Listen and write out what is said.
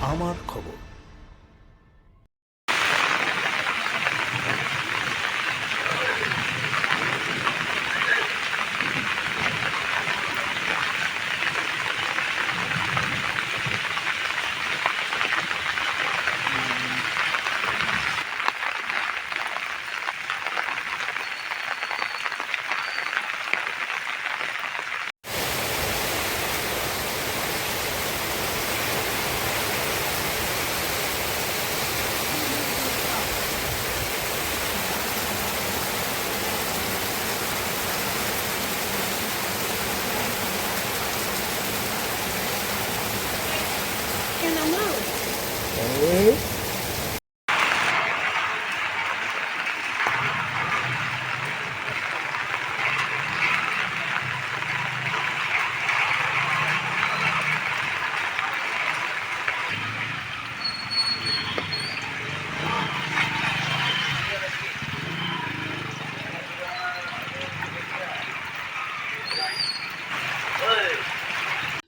আমার খবর। 네. Hey!